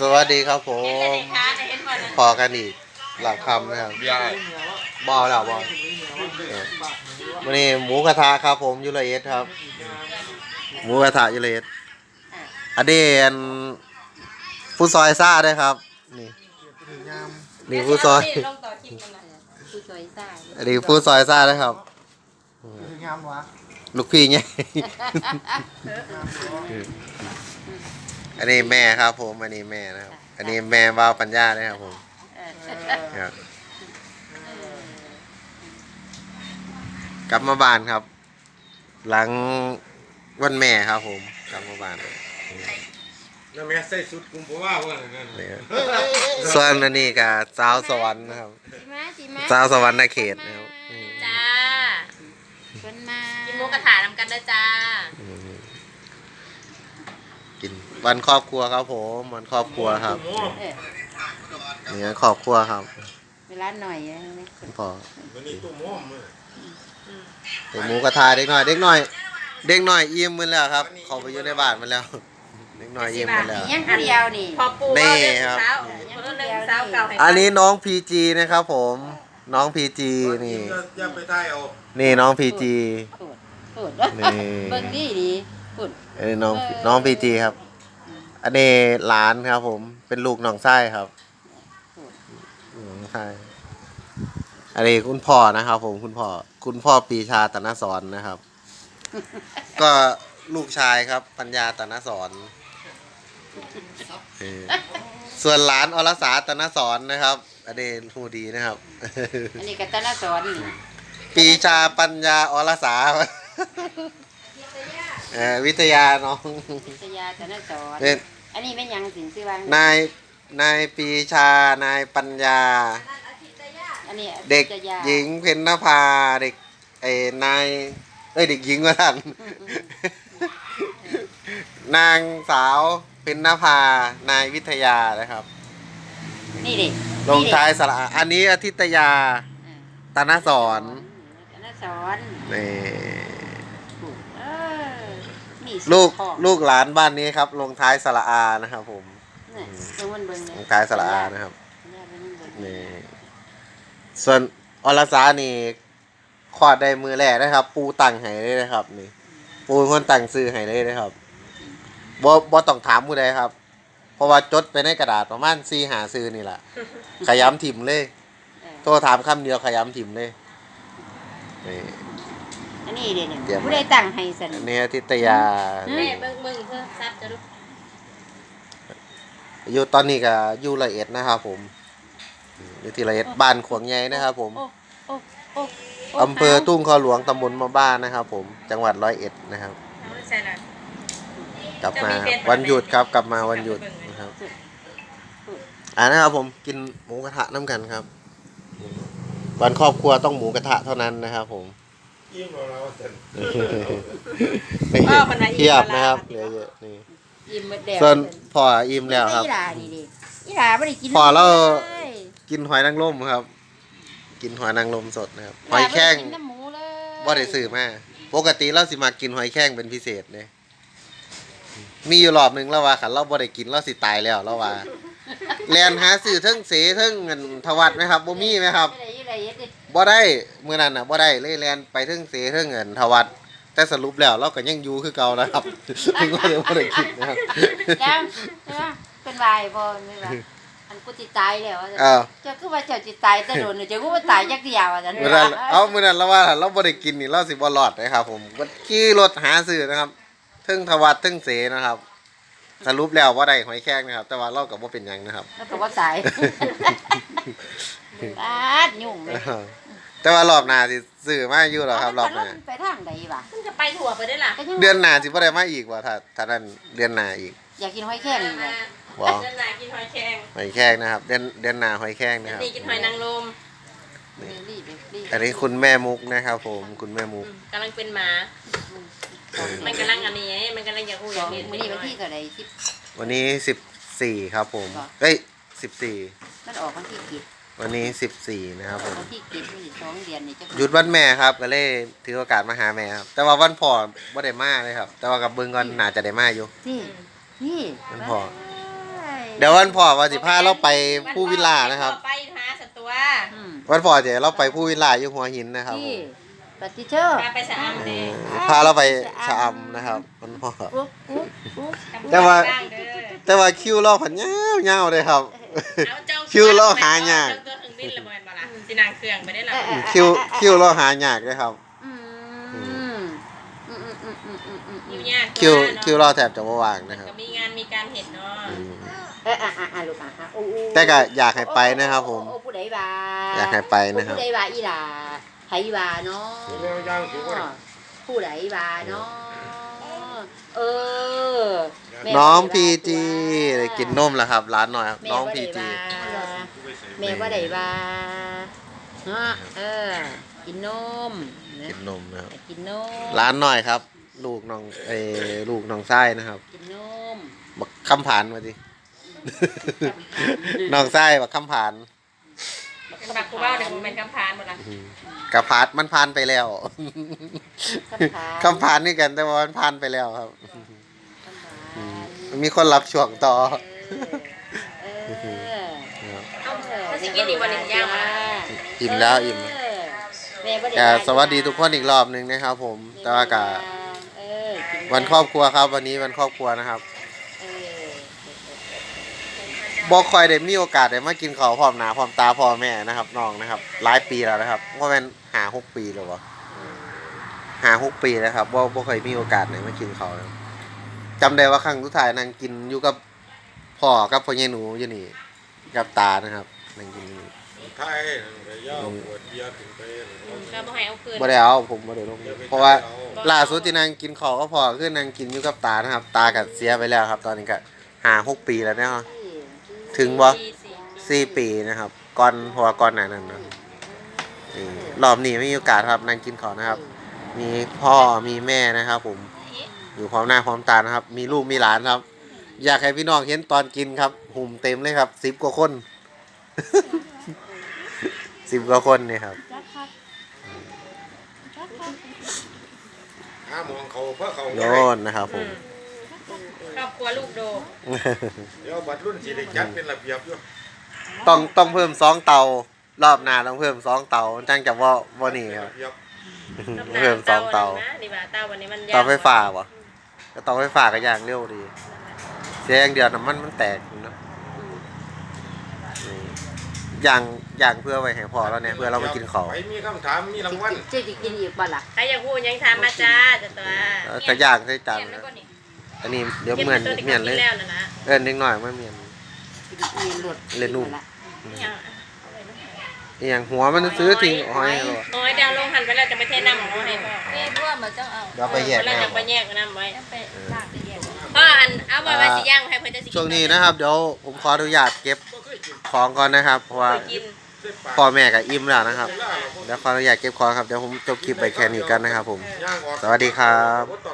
สวัสดีครับผมเห็นคะเห็นวันนั้นพอกันอีกหลักคำนะครับยายบอแล้วบอวันนี้หมูกระทะครับผมยูเรเอสครับ หมูกระทะยูเรเอสอเดนผู้ซอยซ่าด้วยครับ นี่นี่ผู้ซอย เดี๋วลงต่อคลิปกันนะผู้ซอยซ่าอันนี้ผู้ซอยซ่าด้วยครับ คืองามวะลูกพี่ไง อันนี้แม่ครับผม อันนี้แม่นะครับ อันนี้แม่บ่าวปัญญานะครับผมครับกลับมาบ้านครับ หลังวันแม่ครับผม กลับมาบ้านน้าแม่ใส่สุดกุมภาวะว่านั่นนี่ครับส่วนอันนี้กับสาวสวรรค์นะครับสิมาสิมาสาวสวรรค์ในเขตนะครับอืมจ้าคนมากินหมูกระถานำกันด้วยจ้า อืมกิน วันครอบครัวครับผมวันครอบครัวครับเออนี่ครอบครัวครับเวลาหน่อยนะคุณพ่อวันนี้ตุ้มห้อมเลยเด็กหมูกระทาเด็กน้อย เด็กน้อย เด็กน้อยอิ่มมันแล้วครับ เขาไปอยู่ในบ้านมันแล้ว เด็กน้อยอิ่มมันแล้ว ยังผู้เดียวนี่พอปูนี่เรื่องครับเช้าเรื่องเช้าเก่าให้อันนี้น้องพีจีนะครับผม น้องพีจีนี่อย่าไปถ่ายเอานี่น้องพีจี พูดพูดนี่เบิ่งดีดีพูดอันนี้น้องน้องพีจีครับ อันนี้หลานครับ ผมเป็นลูกน้องไส้ครับน้องไส้อันนี้คุณพ่อนะครับ ผมคุณพ่อคุณพ่อปีชาตนสอนนะครับ ก็ลูกชายครับ ปัญญาตนสอนเออส่วนหลานอรสาตนสอนนะครับอันนี้หูดีนะครับ อันนี้กัตนาสอนนี่ปีชาปัญญาอรสาเออวิทยาน้อง วิทยากัตนาสอน เนี่ยอันนี้ไม่ยังถึงชื่อว่านายนายปีชานายปัญญา อันนี้เด็กวิทยาหญิงเพญนภาเด็กไอ้นายเอ้ยเด็กหญิงว่าท่าน นางสาวเพญนภานายวิทยานะครับ นี่ดิลงท้ายสระอาอันนี้อาทิตยาตานสอนกัตนาสอน นี่เออ มีลูกของลูกหลานบ้านนี้ครับ ลงท้ายสระอานะครับผมนี่ลงมันเบิ่งเลยลงท้ายสระอานะครับเนี่ยเบิ่งมันเบิ่งนี่ส่วนอรสานี่ขอดได้มือแรกนะครับ ปูตังให้เลยนะครับ นี่ ปูเป็นคนตังซื้อให้เลยนะครับบ่บ่ต้องถามผู้ใดครับ เพราะว่าจดไปในกระดาษประมาณสี่หาซื้อนี่แหละขย้ำถิ่มเลย เออ โทรถามคำเดียวขย้ำถิ่มเลย นี่ อันนี้เดี๋ยวนี้เตรียมไว้ ผู้ใดตั้งให้สัน อันนี้ทิตยาแม่เบิ่งเบิ่งเพื่อซับจะรู้อยู่ตอนนี้ก็อยู่ละเอ็ดนะครับผมอยู่ที่ละเอ็ดบ้านขวงใหญ่นะครับผมโอ้โอ้โอ้โอำเภอทุ่งคอหลวงตำบลมาบ้านนะครับผมจังหวัดร้อยเอ็ดนะครับ เอาไม่ใช่ละกลับมาจะมีเฟซวันหยุดครับกลับมาวันหยุดนะครับ อ่านะครับผมกินหมูกระทะน้ำกันครับ วันครอบครัวต้องหมูกระทะเท่านั้นนะครับผมยิ้มเอาเราแต่อ้าวคนไหนเทียบนะครับเหลือเยอะนี่อิ่มหมดแล้วส่วนพออิ่มแล้วครับ อีหลานี่ดิอีหลาไม่ได้กินพอแล้วเลยกินหอยนางรมครับ กินหอยนางรมสดนะครับหอยแข้งอีหลาบ่ได้กินน้ำหมูเลยบ่ได้ซื้อมาปกติเราสิมากินหอยแข้งเป็นพิเศษเลยมีอยู่รอบหนึ่งแล้วว่าขันเราบ่ได้กินเราสิตายแล้วแล้วว่า แลนหาซื้อเทั้งเสเทั้งเงินทวัดไหมครับบ่มีไหมครับไม่ได้อีหลาเย็ดดิบ่ได้มื้อนั้นน่ะบ่ได้เลยแลนไปเทั้งเสเทั้งเงินทวัด แต่สรุปแล้วเราก็ยังอยู่คือเก่านะครับถึงว่าจะบ่ได้กินนะครับจังใช่ปะเป็นวายบ่ไม่ว่าอันกูจิตายแล้วอะเออเจ้าคือว่าเจ้าจิตายแต่โดนเจ้ากูว่าตายยักเดียวอะจันมื้อนั้นเอามื้อนั้นเราว่าเราบ่ได้กินนี่เราสิบ่รอดนะครับ ผมก็ขี่รถหาซื้อนะครับเทั้งทวัดเทั้งเสนะครับ สรุปแล้วว่าได้หอยแครงนะครับ แต่ว่าเราก็บ่เป็นหยังนะครับ แล้วก็ว่าตายปาดยุ่งเลยแต่ว่ารอบหน้าสิซื้อมาอยู่หรอครับรอบหน้าไปทางใดวะมันจะไปถั่วไปได้ล่ะก็ยังเดือนหน้าสิบ่ได้มาอีกว่าถ้าถ้านั้นเดือนหน้าอีก อยากกินหอยแครงนี่แหละว้าวเดินหนากินหอยแครงหอยแครงนะครับ เดือนเดือนหน้าหอยแครงเดี๋นะยวครับนี้กินหอยนางรมรีบรีบอันนี้คุณแม่มุกนะครับ ผมคุณแม่มุกกำลังเป็นหมา มันกำลังอันนี้ไงมันกำลังอยากพูดสออยางกเห็นมื้อนี้วันที่เท่าใดสิบ วันนี้สิบสี่ครับผมหรอ เอ้ยสิบสี่มันออกวันที่กิจวันนี้สิบสี่นะครับผม วันที่กิจมันสิสองเดือนนี่จะหยุดวันแม่ครับก็เลยถือโอกาสมาหาแม่ครับ แต่ว่าวันพ่อบ่ได้มาเลยครับ แต่ว่ากับเบิ่งก่อนน่าจะได้มาอยู่ นี่นี่วันพ่อ เดี๋ยววันพ่อวันสิพาเราไปผู้วิลานะครับ ไปหาสัตว์ตัว อืมวันพ่อเดี๋ยวเราไปผู้วิลาอยู่หัวหินนะครับนี่ ปฏิเชอร์พาไปสะอำเด้พาเราไปชะอำนะครับวันพ่ออุ๊บอุ๊บอุ๊บแต่ว่าบ้งเด้อแต่ว่าคิวเราผันยาวเงาวๆเลยครับ เอาเจ้าคิวเราหายาก เจ้ตัวเครื่องบินละบ่แม่นบ่ล่ะสินางเครื่องไปได้ล่ะคิวคิวเราหายากเลยครับ อืมอืมอืมอืมอืมอืมอืมคิวยากคิวกาเนาะคิวเราแทบจะไม่ว่างนะครับก็มีงานมีการเห็นเนาะอืมเอะอะอะอะลูกอะอะอู้อู้แต่ก็อยากให้ไปนะครับ ผม โอ้ผู้ใดว่าอยากให้ไปนะครับ ผู้ใดว่าอีหล่าไผ ว่าเนาะผู้ใดว่าเนาะเออน้องพีจีกินนมแล้วครับ ร้านหน่อยครับน้องพีจีแม่ว่าได้ว่าเนาะเออ กินนมนะกินนมนะครับกินนมร้านหน่อยครับ ลูกน้องเอลูกน้องไส้นะครับ กินนมบักคำผ่านมาดิน้องไส้บักคำผ่าน เป็นบักกูเบ้าเดี๋ยวมันเป็นกำพานหมดละอืมกระพาดมันผ่านไปแล้วคำผานนี่กันแต่ว่ามันผ่านไปแล้วครับอืมมีคนรับช่วงต่อเออเออเอาถ้าสิกินอีกวันหนึงย่างมาละอิ่มแล้วอิ่มเแม่บ่ได้ก็ว่าสวัสดีทุกคนอีกรอบหนึ่งนะครับ ผมแต่ว่าก็เออกิวันครอบครัวครับ วันนี้วันครอบครัวนะครับเออ บอกคอยได้มีโอกาสได้มากินข้าวพร้อมหน้าพร้อมตาพ่อแม่นะครับน้องนะครับ หลายปีแล้วนะครับว่ามันหาหกปีแล้ววะหาหกปีแล้วครับว่าบ่เคยมีโอกาสไหนมากินข้าวนะครับจำได้ว่าครั้งสุดท้ายนั่งกินอยู่กับพ่อกับพ่อใหญ่หนูอยู่นี่กับตานะครับนั่งกินอยู่นี่ไทยไปย่างปวดเบียร์ถึงไปก็บ่ให้เอาคืนบ่ได้เอาผมบ่ได้ลงเพราะว่าล่าสุดที่นั่งกินข้าวก็พอคือนั่งกินอยู่กับตานะครับ ตาก็เสียไปแล้วครับ ตอนนี้ก็หาหกปีแล้วเนาะ ถึงบ่สี่สี่สี่ปีนะครับก่อนเพราะว่าก่อนหน้านั้นนะอืมรอบนี้ไม่มีโอกาสครับนั่งกินข้าวนะครับ มีพ่อมีแม่นะครับ ผมอยู่พร้อมหน้าพร้อมตานะครับ มีลูกมีหลานครับ อยากให้พี่น้องเห็นตอนกินครับ หุ่มเต็มเลยครับสิบกว่าคน สิบกว่าคนนี่ครับหามองเขาเพื่อเขาโยนนะครับผม ครอบครัวลูกโดเดี๋ยวบัดรุ่นสิได้จัดเป็นระเบียบอยู่ต้องต้องเพิ่มสองเตารอบหน้าต้องเพิ่มสองเตาจังจะว่าว่านี่ครับ ระเบียบเพิ่มสองเตานะดีกว่าเตาวันนี้มันเตาไฟฟ้าวะก็เตาไฟฟ้าก็อย่างเร็วดี เสียอย่างเดียวน้ำมันมันแตกเนาะอืมอย่างอย่างเพื่อไว้ให้พอแล้วเนี่ยเพื่อเราไปกินของไปมีคำถามมีรางวัลจะจะกินอีกบ่ล่ะใครอยากพูดยังถามมาจ้าจะตัวเออก็ย่างใส่จา อนนี่อันนี้เดี๋ยวเหมือนขีเหมือนเลยแล้วนะนะเออนิดหน่อยไม่เหมือนกินอีกหลดเล่นลูกละยังอหย่างหัวมันซื้อทิ้งอ้อยเหรอโอ้ยดาวลงหันไปแล้วจะไปเทน้ำของเขาให้พ่อเอ้ร่วมมาจ้องเอาเดี๋ยวไปแยกแล้วจะไปน้ำแยกน้ำไว้ไปลากไปแยกพ่ออันเอามาไว้สิย่างให้เพื่อนจะสิกิช่วงนี้นะครับเดี๋ยวผมขออนุญาตเก็บก็เคยกินของก่อนนะครับเพราะว่าไปกินเส้นปลาพ่อแม่กับอิ่มแล้วนะครับเวลาเราเดี๋ยวขออนุญาตเก็บของครับเดี๋ยวผมจบคลิปไปแค่นี้กันนะครับผมย่างออกสวัสดีครับบ่ต้อง